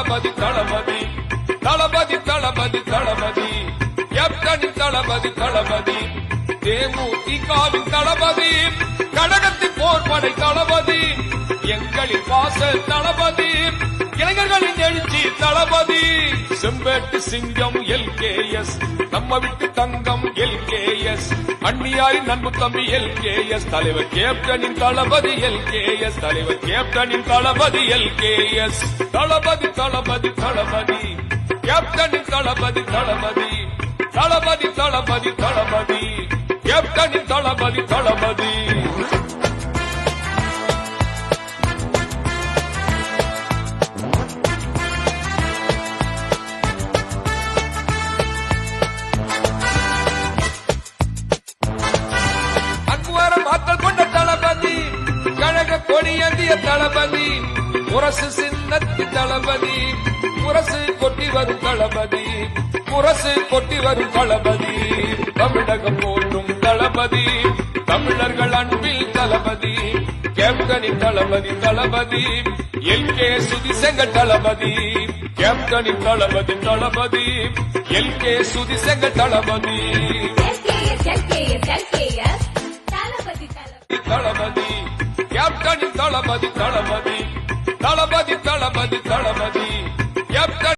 தளபதி தளபதி. தளபதி தளபதி தளபதி. கேப்டனின் தளபதி தளபதி. தேமுதிகாவின் தளபதி. கடகத்தின் போர்படை தளபதி. எங்களின் பாச தளபதி. இளைஞர்களின் எழுச்சி தளபதி. செம்பேட்டு சிங்கம் எல் கே எஸ். நம்ம விட்டு தங்கம் எல் கே எஸ். அண்ணியாரின் நண்பு தம்பி எல் கே எஸ். தலைவர் கேப்டனின் தளபதி எல் கே எஸ். தலைவர் கேப்டனின் தளபதி எல் கே எஸ். தளபதி தளபதி தளபதி. கேப்டனின் தளபதி தளபதி. தளபதி தளபதி தளபதி. கேப்டனின் தளபதி தளபதி. தளபதி கொடியந்திய தளபதி முரசு சின்னத்து தளபதி. முரசு கொட்டி வரும் தளபதி முரசு கொட்டி வரும் தளபதி. தமிழகம் போற்றும் தளபதி தமிழர்கள் அன்பில் தளபதி கேப்டனின் தளபதி தளபதி. எல். கே. சுதிசங்க தளபதி கேப்டனின் தளபதி தளபதி. எல். கே. சுதிசங்க தளபதி. தளபதி தளபதி தளபதி கேப்டனின் தளபதி தளபதி. தளபதி தளபதி தளபதி. கேப்டன்